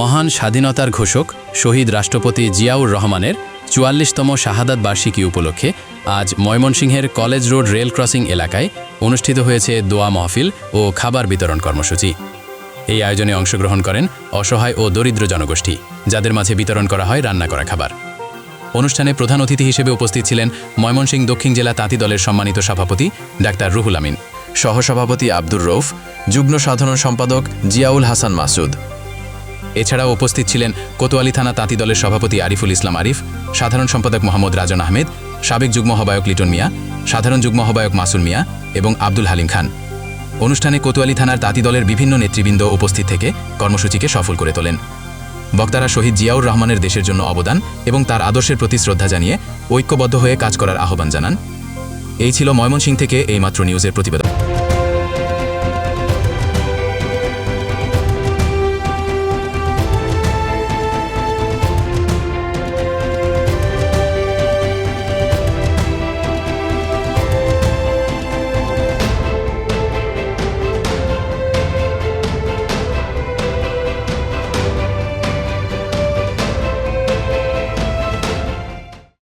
মহান স্বাধীনতার ঘোষক শহীদ রাষ্ট্রপতি জিয়াউর রহমানের চুয়াল্লিশতম শাহাদাত বার্ষিকী উপলক্ষে আজ ময়মনসিংহের কলেজ রোড রেল ক্রসিং এলাকায় অনুষ্ঠিত হয়েছে দোয়া মহফিল ও খাবার বিতরণ কর্মসূচি। এই আয়োজনে অংশগ্রহণ করেন অসহায় ও দরিদ্র জনগোষ্ঠী, যাদের মাঝে বিতরণ করা হয় রান্না করা খাবার। অনুষ্ঠানে প্রধান অতিথি হিসেবে উপস্থিত ছিলেন ময়মনসিংহ দক্ষিণ জেলা তাঁতি দলের সম্মানিত সভাপতি ডাক্তার রুহুল আমিন, সহসভাপতি আব্দুর রৌফ যুগ্ম সাধারণ সম্পাদক জিয়াউল হাসান মাসুদ এছাড়াও উপস্থিত ছিলেন কোতোয়ালি থানা তাঁতি দলের সভাপতি আরিফুল ইসলাম আরিফ, সাধারণ সম্পাদক মোহাম্মদ রাজন আহমেদ, সাবেক যুগ্ম আহ্বায়ক লিটন মিয়া, সাধারণ যুগ্ম আহ্বায়ক মাসুল মিয়া এবং আব্দুল হালিম খান। অনুষ্ঠানে কোতোয়ালি থানার তাঁতি দলের বিভিন্ন নেতৃবৃন্দ উপস্থিত থেকে কর্মসূচিকে সফল করে তোলেন। বক্তারা শহীদ জিয়াউর রহমানের দেশের জন্য অবদান এবং তার আদর্শের প্রতি শ্রদ্ধা জানিয়ে ঐক্যবদ্ধ হয়ে কাজ করার আহ্বান জানান। এই ছিল ময়মনসিং থেকে এইমাত্র নিউজের প্রতিবেদন।